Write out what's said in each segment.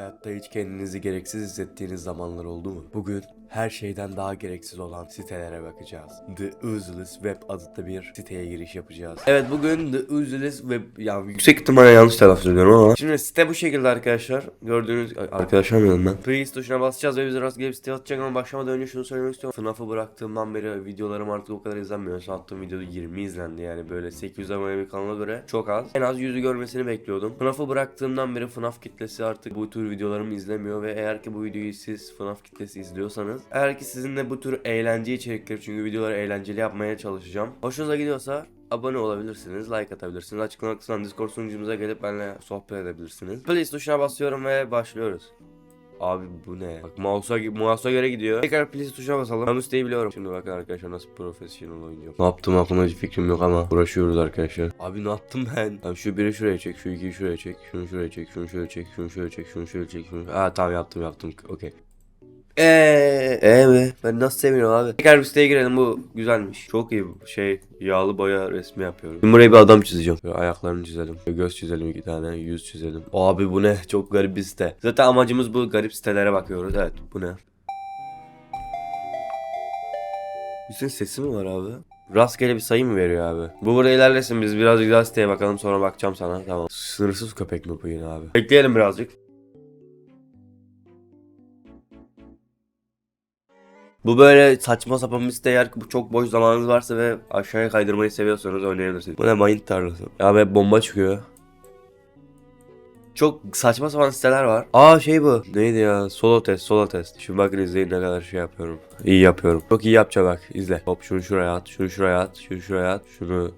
Hayatta hiç kendinizi gereksiz hissettiğiniz zamanlar oldu mu? Bugün her şeyden daha gereksiz olan sitelere bakacağız. The Useless Web adlı bir siteye giriş yapacağız. Evet bugün The Useless Web... Ya yüksek ihtimalle yanlış telaffuz ediyorum ama. Şimdi site bu şekilde arkadaşlar. Gördüğünüz... Arkadaşlar mıyım ben? Please tuşuna basacağız ve bize rastgele bir site atacak ama başlamadan önce şunu söylemek istiyorum. FNAF'ı bıraktığımdan beri videolarım artık o kadar izlenmiyor. Son attığım videoda 20 izlendi yani böyle 800 abone bir kanala göre çok az. En az 100'ü görmesini bekliyordum. FNAF'ı bıraktığımdan beri FNAF kitlesi artık bu tür videolarımı izlemiyor ve eğer ki bu videoyu siz FNAF kitlesi izliyorsanız eğer ki sizinle bu tür eğlence içerikleri çünkü videoları eğlenceli yapmaya çalışacağım. Hoşunuza gidiyorsa abone olabilirsiniz, like atabilirsiniz. Açıklama kısmından Discord sunucumuza gelip benimle sohbet edebilirsiniz. Please tuşuna basıyorum ve başlıyoruz. Abi bu ne? Bak mouse'a mouse'a göre gidiyor. Tekrar please tuşuna basalım. Ben bu siteyi biliyorum. Şimdi bakın arkadaşlar nasıl profesyonel oynuyorum. Ne yaptım aklımda hiç fikrim yok ama uğraşıyoruz arkadaşlar. Abi ne yaptım ben? Abi şu biri şuraya çek, şu ikiyi şuraya çek, şunu şuraya çek, şunu şöyle çek, şunu şöyle çek, şunu şöyle çek, şunu. Aa tamam yaptım yaptım. Okey. Eee ee mi? Ben nasıl sevmiyorum abi. Tekrar bir siteye girelim bu güzelmiş. Çok iyi bu şey yağlı boya resmi yapıyorum. Şimdi buraya bir adam çizeceğim. Böyle ayaklarını çizelim. Böyle göz çizelim iki tane. Yüz çizelim. Abi bu ne? Çok garip bir site. Zaten amacımız bu garip sitelere bakıyoruz. Evet bu ne? Hüseyin sesi mi var abi? Rastgele bir sayı mı veriyor abi? Bu burada ilerlesin biz birazcık daha siteye bakalım sonra bakacağım sana tamam. Sınırsız köpek mi bu yine abi? Bekleyelim birazcık. Bu böyle saçma sapan bir site eğer çok boş zamanınız varsa ve aşağıya kaydırmayı seviyorsanız oynayabilirsiniz. Bu ne mayın tarlası? Ya be bomba çıkıyor. Çok saçma sapan siteler var. Aa şey bu. Neydi ya? Solo test, solo test. Şimdi bakın izleyin ne kadar şey yapıyorum. İyi yapıyorum. Çok iyi yapacağım bak. izle. Hop şunu şuraya at, şunu şuraya at, şunu şuraya at, şunu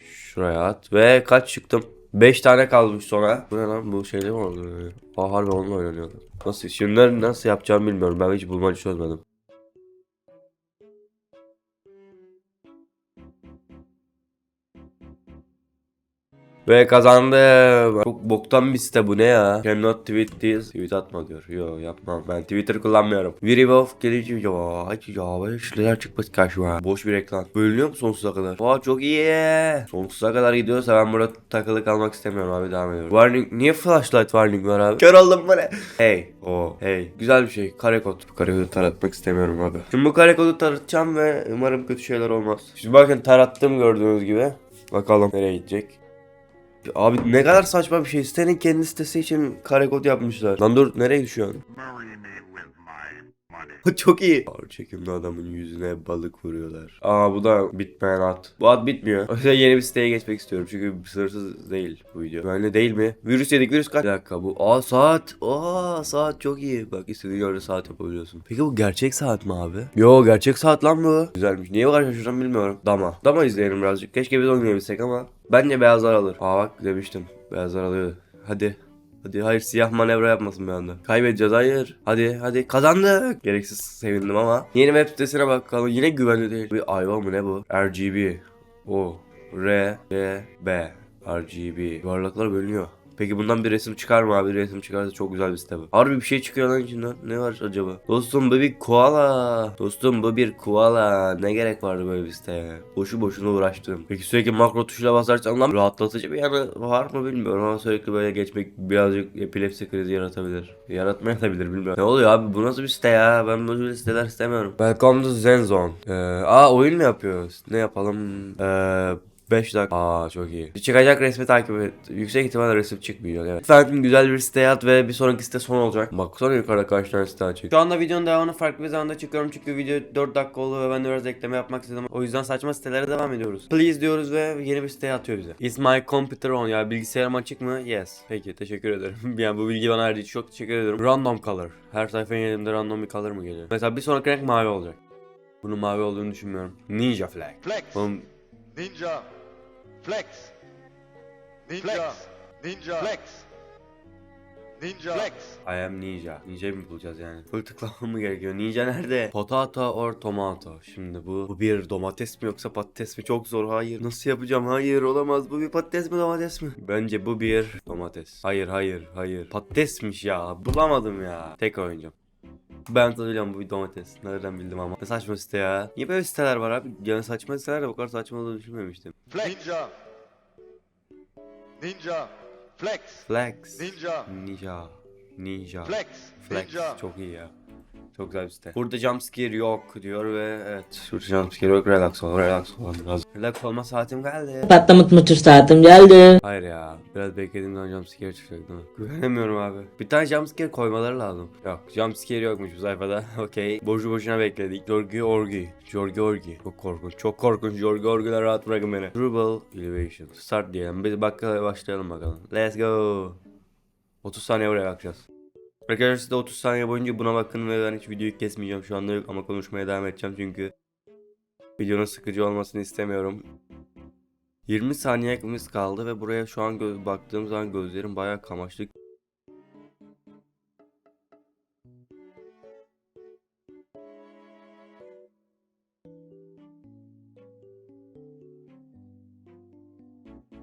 şuraya at. Ve kaç çıktım? 5 tane kalmış sonra. Bu ne lan? Bu şeyde mi oldu? Aa harbi onunla oynanıyordu. Nasıl? Şunları nasıl yapacağımı bilmiyorum. Ben hiç bulmaca çözmedim. Ve kazandım. Çok boktan bir site bu ne ya? Cannot tweet this. Tweet atma diyor. Yo yapmam. Ben Twitter kullanmıyorum. Revolve gelici. Ya hadi ya böyle şeyler çıkmış karşıma. Boş bir reklam. Bölünüyor mu sonsuza kadar? Aa çok iyi. Sonsuza kadar gidiyorsa ben burada takılı kalmak istemiyorum abi devam ediyorum. Warning. Niye flashlight warning var abi? Kör oldum ne? Hey. O. Hey. Güzel bir şey. Kare kod. Bu kare kodu taratmak istemiyorum abi. Şimdi bu kare kodu taratacağım ve umarım kötü şeyler olmaz. Şimdi bakın tarattım gördüğünüz gibi. Bakalım nereye gidecek. Abi ne kadar saçma bir şey. Sitenin kendi sitesi için kare kod yapmışlar. Lan dur nereye düşüyorsun? Money. Çok iyi. Ağır çekimli adamın yüzüne balık vuruyorlar. Aa bu da bitmeyen at. Bu at bitmiyor. O yüzden yeni bir siteye geçmek istiyorum. Çünkü sınırsız değil bu video. Böyle değil mi? Virüs yedik virüs kaç? Bir dakika bu. Aa saat. Aa saat çok iyi. Bak istediğin yerde saat yapabiliyorsun. Peki bu gerçek saat mi abi? Yo gerçek saat lan bu. Güzelmiş. Niye bu kadar şaşırdım bilmiyorum. Dama. Dama izleyelim birazcık. Keşke biz oynayabilsek ama. Bence beyazlar alır. Aa bak demiştim. Beyazlar alıyor. Hadi. Hadi hayır siyah manevra yapmasın bir anda. Kaybedeceğiz hayır. Hadi hadi kazandık. Gereksiz sevindim ama. Yeni web sitesine bakalım. Yine güvenli değil. Bir ayva mı ne bu? RGB. O. R. R. B. RGB. Yuvarlaklar bölünüyor. Peki bundan bir resim çıkar mı abi? Resim çıkarsa çok güzel bir site bu. Harbi bir şey çıkıyor lan içinden. Ne var acaba? Dostum bu bir koala. Dostum bu bir koala. Ne gerek vardı böyle bir siteye? Boşu boşuna uğraştım. Peki sürekli makro tuşuna basarsan lan rahatlatıcı bir yanı var mı bilmiyorum ama sürekli böyle geçmek birazcık epilepsi krizi yaratabilir. Yaratmayabilir bilmiyorum. Ne oluyor abi bu nasıl bir site ya? Ben böyle siteler istemiyorum. Welcome to Zen Zone. Ee, aa oyun mu yapıyoruz? Ne yapalım? Ee, 5 dakika. Aa çok iyi. Çıkacak resmi takip et. Yüksek ihtimalle resim çıkmıyor. Evet. Efendim güzel bir site at ve bir sonraki site son olacak. Bak sonra yukarıda kaç tane site açık. Şu anda videonun devamını farklı bir zamanda çıkıyorum çünkü video 4 dakika oldu ve ben de biraz ekleme yapmak istedim. O yüzden saçma sitelere devam ediyoruz. Please diyoruz ve yeni bir siteye atıyor bize. Is my computer on? Ya bilgisayarım açık mı? Yes. Peki teşekkür ederim. yani bu bilgi bana verdiği için çok teşekkür ederim. Random color. Her sayfaya geldiğimde random bir color mı geliyor? Mesela bir sonraki renk mavi olacak. Bunun mavi olduğunu düşünmüyorum. Ninja flag. Flex. Oğlum Ninja. Flex. Ninja. Ninja. Flex. Ninja. Flex. I am ninja. Ninja mi bulacağız yani? Full tıklamam mı gerekiyor? Ninja nerede? Potato or tomato. Şimdi bu, bu bir domates mi yoksa patates mi? Çok zor. Hayır. Nasıl yapacağım? Hayır olamaz. Bu bir patates mi domates mi? Bence bu bir domates. Hayır hayır hayır. Patatesmiş ya. Bulamadım ya. Tek oynayacağım. Ben tanıyorum bu bir domates. Nereden bildim ama. Ne saçma site ya. Niye böyle siteler var abi? Yani saçma siteler de bu kadar saçma olduğunu düşünmemiştim. Flex. Ninja. Ninja. Flex. Flex. Ninja. Ninja. Ninja. Flex. Flex Ninja. çok iyi ya. Çok güzel bir site. Burada jumpscare yok diyor ve evet. Burada jumpscare yok. Relax ol. Relax ol. Biraz. Relax olma saatim geldi. Patlamış mıtır saatim geldi. Hayır ya. Biraz beklediğim zaman jumpscare çıkacak değil mi? Güvenemiyorum abi. Bir tane jumpscare koymaları lazım. Yok jumpscare yokmuş bu sayfada. Okey. Boşu boşuna bekledik. Jorgi Orgi. Jorgi Orgi. Çok korkunç. Çok korkunç. Jorgi Orgi'ler rahat bırakın beni. Dribble Elevation. Start diyelim. Biz bakalım başlayalım bakalım. Let's go. 30 saniye buraya bakacağız. Arkadaşlar siz de 30 saniye boyunca buna bakın ve ben hiç videoyu kesmeyeceğim şu anda yok ama konuşmaya devam edeceğim çünkü videonun sıkıcı olmasını istemiyorum. 20 saniyemiz kaldı ve buraya şu an gö- baktığım zaman gözlerim bayağı kamaştık.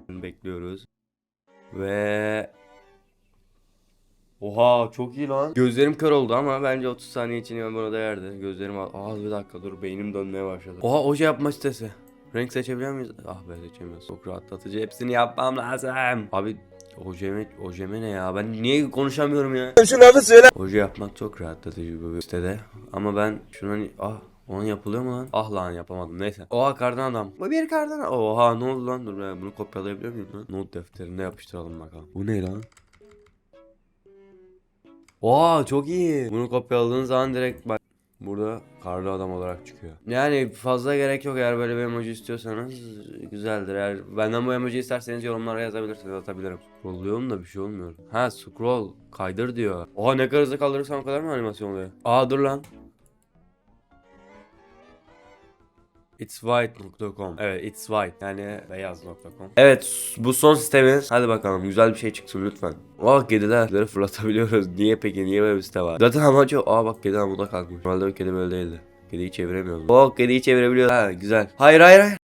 Bekliyoruz. Ve Oha çok iyi lan. Gözlerim kör oldu ama bence 30 saniye için buna değerdi. Gözlerim al. Aa bir dakika dur beynim dönmeye başladı. Oha oje yapma sitesi. Renk seçebiliyor muyuz? Ah be seçemiyoruz. Çok rahatlatıcı. Hepsini yapmam lazım. Abi ojeme, ojeme ne ya? Ben niye konuşamıyorum ya? Şu lafı söyle. Oje yapmak çok rahatlatıcı bu sitede. Ama ben şuna ni- ah onun yapılıyor mu lan? Ah lan yapamadım neyse. Oha kardan adam. Bu bir kardan. Oha ne oldu lan? Dur ben bunu kopyalayabiliyor muyum lan? Not defterine yapıştıralım bakalım. Bu ne lan? Oha çok iyi. Bunu kopyaladığın zaman direkt bak burada karlı adam olarak çıkıyor. Yani fazla gerek yok eğer böyle bir emoji istiyorsanız güzeldir. Eğer benden bu emoji isterseniz yorumlara yazabilirsiniz atabilirim. Scrollluyorum da bir şey olmuyor. Ha scroll kaydır diyor. Oha ne kadar hızlı kaldırırsam o kadar mı animasyon oluyor? Aa dur lan. It's white.com Evet it's white. Yani beyaz.com Evet bu son sitemiz Hadi bakalım güzel bir şey çıksın lütfen. Aa kediler fırlatabiliyoruz. Niye peki? Niye böyle bir site var? Zaten amacı Aa bak kedi amuda kalkmış Normalde o kedi böyle değildi. Kediyi çeviremiyoruz. Oh kediyi çevirebiliyoruz. Ha güzel. Hayır hayır hayır.